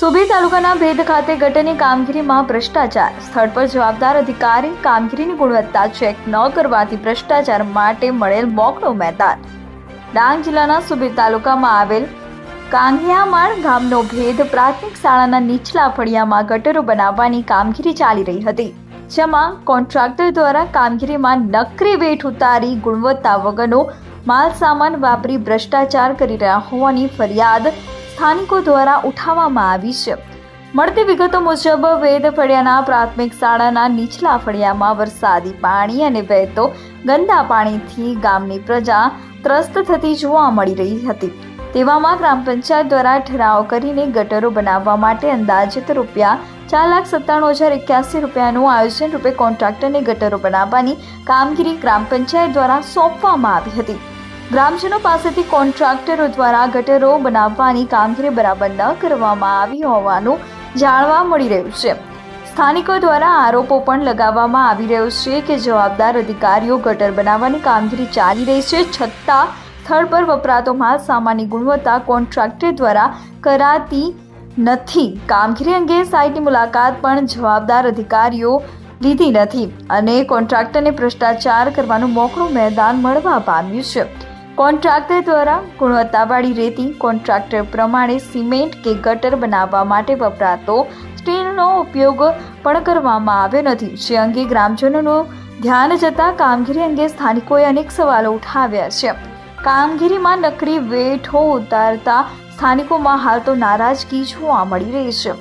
સુબી તાલુકાના ભેદ ખાતે ગટરની કામગીરીમાં ભ્રષ્ટાચાર. સ્થળ પર જવાબદાર અધિકારી કામગીરીની ગુણવત્તા ચેક ન કરવાથી ભ્રષ્ટાચાર માટે મળેલ મોકળું મેદાન. ડાંગ જિલ્લાના સુબીર તાલુકામાં આવેલ કાંગિયામાળ ગામનો ભેદ પ્રાથમિક શાળાના નીચલા ફળિયામાં ગટરો બનાવવાની કામગીરી ચાલી રહી હતી, જેમાં કોન્ટ્રાક્ટર દ્વારા કામગીરીમાં નકરી વેઠ ઉતારી ગુણવત્તા વગરનો માલ સામાન વાપરી ભ્રષ્ટાચાર કરી રહ્યા હોવાની ફરિયાદ સ્થાનિકો દ્વારા ઉઠાવવામાં આવી છે. મળતી વિગતો મુજબ, વેદ ફળિયાના પ્રાથમિક શાળાના નીચલા ફળિયામાં વરસાદી પાણી અને વહેતો ગંદા પાણીથી ગામની પ્રજા ત્રસ્ત થતી જોવા મળી રહી હતી. તેવામાં ગ્રામ પંચાયત દ્વારા ઠરાવ કરીને ગટરો બનાવવા માટે અંદાજિત રૂપિયા ચાર લાખ સત્તાણું હજાર એક્યાસી રૂપિયાનું આયોજન રૂપે કોન્ટ્રાક્ટરને ગટરો બનાવવાની કામગીરી ગ્રામ પંચાયત દ્વારા સોંપવામાં આવી હતી. ગ્રામજનો પાસેથી કોન્ટ્રાક્ટરો દ્વારા ગટરો બનાવવાની કામગીરી બરાબર ન કરવામાં આવી હોવાનું જાણવા મળી રહ્યું છે. સ્થાનિકો દ્વારા આરોપો પણ લગાવવામાં આવી રહ્યો છે કે જવાબદાર અધિકારીઓ ગટર બનાવવાની કામગીરી ચાલી રહી છે, છતાં સ્થળ પર વપરાતો માલ સામાનની ગુણવત્તા કોન્ટ્રાક્ટર દ્વારા કરાતી નથી. કામગીરી અંગે સાઇટની મુલાકાત પણ જવાબદાર અધિકારીઓ લીધી નથી અને કોન્ટ્રાક્ટરને ભ્રષ્ટાચાર કરવાનું મોકળું મેદાન મળવા પામ્યું છે. કોન્ટ્રાક્ટર દ્વારા ગુણવત્તાવાળી રેતી કોન્ટ્રાક્ટર પ્રમાણે સિમેન્ટ કે ગટર બનાવવા માટે વપરાતો સ્ટીલનો ઉપયોગ પણ કરવામાં આવ્યો નથી. જે અંગે ગ્રામજનોનું ધ્યાન જતાં કામગીરી અંગે સ્થાનિકોએ અનેક સવાલો ઉઠાવ્યા છે. કામગીરીમાં નકરી વેઠો ઉતારતા સ્થાનિકોમાં હાલ તો નારાજગી જોવા મળી રહી છે.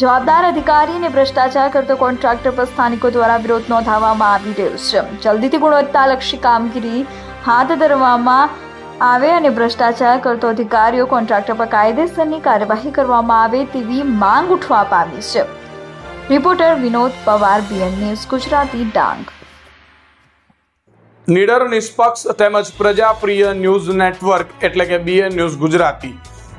જવાબદાર અધિકારી અને ભ્રષ્ટાચાર કરતો કોન્ટ્રાક્ટર પર સ્થાનિકો દ્વારા વિરોધ નોંધાવવામાં આવી રહ્યો છે. જલ્દીથી ગુણવત્તાલક્ષી કામગીરી હાથ ધરવામાં આવે અને ભ્રષ્ટાચાર કરતો અધિકારીઓ કોન્ટ્રાક્ટર પર કાયદેસરની કાર્યવાહી કરવામાં આવે તેવી માંગ ઉઠવા પામી છે. Reporter Vinod Pawar BN news Gujarati Dang. નિડર નિષ્પક્ષ તેમજ પ્રજાપ્રિય ન્યૂઝ નેટવર્ક એટલે કે BN news Gujarati.